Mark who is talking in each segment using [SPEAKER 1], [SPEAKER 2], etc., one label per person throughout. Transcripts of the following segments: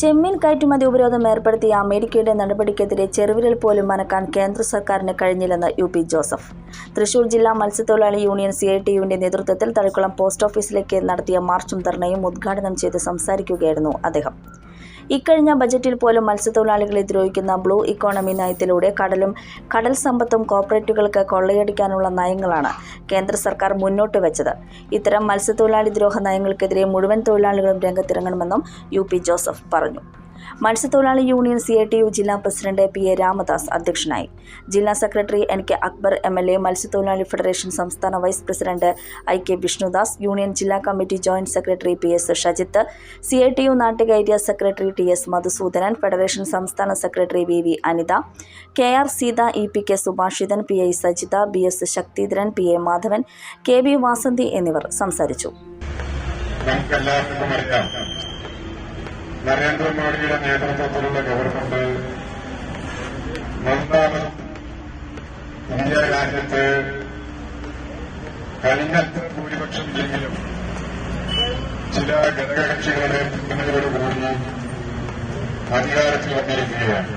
[SPEAKER 1] ചെമ്മീൻ കയറ്റുമതി ഉപരോധം ഏർപ്പെടുത്തിയ അമേരിക്കയുടെ നടപടിക്കെതിരെ ചെറുവിരൽ പോലും മനക്കാൻ കേന്ദ്ര സർക്കാരിന് കഴിഞ്ഞില്ലെന്ന് യു പി ജോസഫ്. തൃശൂർ ജില്ലാ മത്സ്യത്തൊഴിലാളി യൂണിയൻ സി ഐ ടി യുവിന്റെ നേതൃത്വത്തിൽ തളിക്കുളം പോസ്റ്റ് ഓഫീസിലേക്ക് നടത്തിയ മാർച്ചും ധർണയും ഉദ്ഘാടനം ചെയ്ത് സംസാരിക്കുകയായിരുന്നു അദ്ദേഹം. ഇക്കഴിഞ്ഞ ബജറ്റിൽ പോലും മത്സ്യത്തൊഴിലാളികളെ ദ്രോഹിക്കുന്ന ബ്ലൂ ഇക്കോണമി നയത്തിലൂടെ കടലും കടൽ സമ്പത്തും കോർപ്പറേറ്റുകൾക്ക് കൊള്ളയടിക്കാനുള്ള നയങ്ങളാണ് കേന്ദ്ര സർക്കാർ മുന്നോട്ട് വെച്ചത്. ഇത്തരം മത്സ്യത്തൊഴിലാളി ദ്രോഹ നയങ്ങൾക്കെതിരെ മുഴുവൻ തൊഴിലാളികളും രംഗത്തിറങ്ങണമെന്നും യു പി ജോസഫ് പറഞ്ഞു. മത്സ്യത്തൊഴിലാളി union C I T U ജില്ലാ പ്രസിഡന്റ് പി എ രാമദാസ് അധ്യക്ഷനായി. ജില്ലാ secretary N K Akbar M L A മത്സ്യത്തൊഴിലാളി ഫെഡറേഷൻ സംസ്ഥാന vice president I K Vishnudas union ജില്ലാ committee joint secretary P S Shajith C I T U Nattika area secretary T S Madhusoodanan federation സംസ്ഥാന secretary V V Anitha K R Seetha E P K Subhashithan P I Sajitha B S Sakthidharan P A Madhavan K V Vasanthi എന്നിവർ സംസാരിച്ചു.
[SPEAKER 2] നരേന്ദ്രമോദിയുടെ നേതൃത്വത്തിലുള്ള government മൂന്നാമത് India രാജ്യത്ത് കഴിഞ്ഞത്ര ഭൂരിപക്ഷം ഇല്ലെങ്കിലും ചില ഘടകകക്ഷികളുടെ പിന്തുണയോടുകൂടി അധികാരത്തിൽ വന്നിരിക്കുകയാണ്.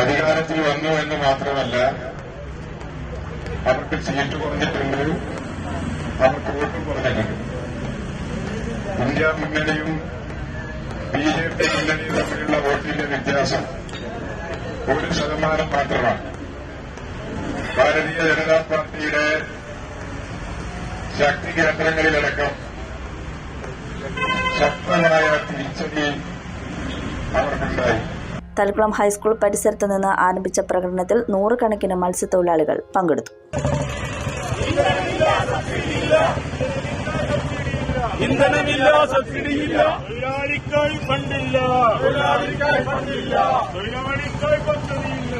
[SPEAKER 2] അധികാരത്തിൽ വന്നു എന്ന് മാത്രമല്ല അവർക്ക് സീറ്റ് കുറഞ്ഞിട്ടുണ്ട് അവർക്ക് വോട്ടും കുറഞ്ഞിട്ടുണ്ട്. ഇന്ത്യ മുന്നണിയും ബി ജെ പി മുന്നണി തമ്മിലുള്ള വോട്ടിന്റെ വ്യത്യാസം ഒരു ശതമാനം മാത്രമാണ്. ഭാരതീയ ജനതാ പാർട്ടിയുടെ ശക്തി കേന്ദ്രങ്ങളിലടക്കം ശക്തമായ തിരിച്ചടി അവർക്കുണ്ടായി.
[SPEAKER 1] തലക്കുളം ഹൈസ്കൂൾ പരിസരത്ത് നിന്ന് ആരംഭിച്ച പ്രകടനത്തിൽ നൂറുകണക്കിന് മത്സ്യത്തൊഴിലാളികൾ പങ്കെടുത്തു.
[SPEAKER 3] ഇന്ധനമില്ല സബ്സിഡിയില്ല. തൊഴിലാളിക്കായി ഫണ്ടില്ല. തൊഴിലാളിക്കായി ഫണ്ടില്ല. തൊഴിലാളിക്കായി പദ്ധതിയില്ല.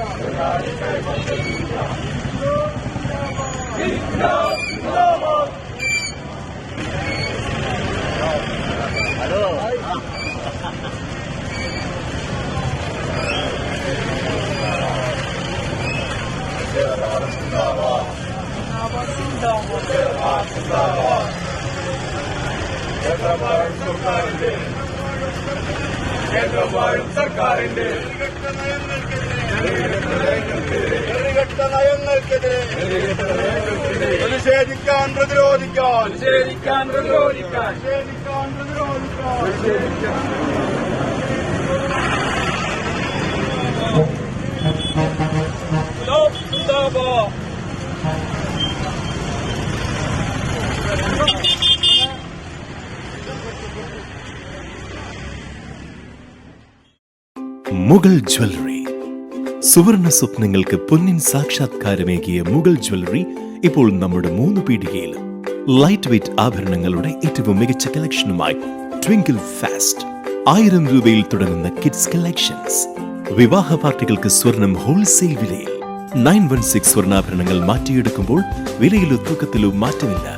[SPEAKER 3] സർക്കാരിന്റെ നെറികെട്ട നയങ്ങൾക്കെതിരെ പ്രതിഷേധിക്കാൻ പ്രതിരോധിക്കാൻ നിഷേധിക്കാൻ പ്രതിരോധിക്കാൻ നിഷേധിക്കാൻ പ്രതിരോധിക്കാൻ സിന്ദാബാദ്
[SPEAKER 4] മുഗൾ ജ്വല്ലറി. സുവർണ സ്വപ്നങ്ങൾക്ക് പൊന്നിൻ സാക്ഷാത്കാരമേകിയ മുഗൾ ജ്വല്ലറി ഇപ്പോൾ നമ്മുടെ മൂന്ന് പീടികയിൽ. ലൈറ്റ് വെയ്റ്റ് ആഭരണങ്ങളുടെ ഏറ്റവും മികച്ച കളക്ഷനുമായി ട്വിങ്കിൾ ഫാസ്റ്റ് ആയിരം രൂപയിൽ തുടങ്ങുന്ന കിഡ്സ് കളക്ഷൻസ് വിവാഹ പാർട്ടികൾക്ക് സ്വർണം ഹോൾസെയിൽ വിലയിൽ. നയൻ വൺ സിക്സ് സ്വർണാഭരണങ്ങൾ മാറ്റിയെടുക്കുമ്പോൾ വിലയിലോ തൂക്കത്തിലോ മാറ്റമില്ല.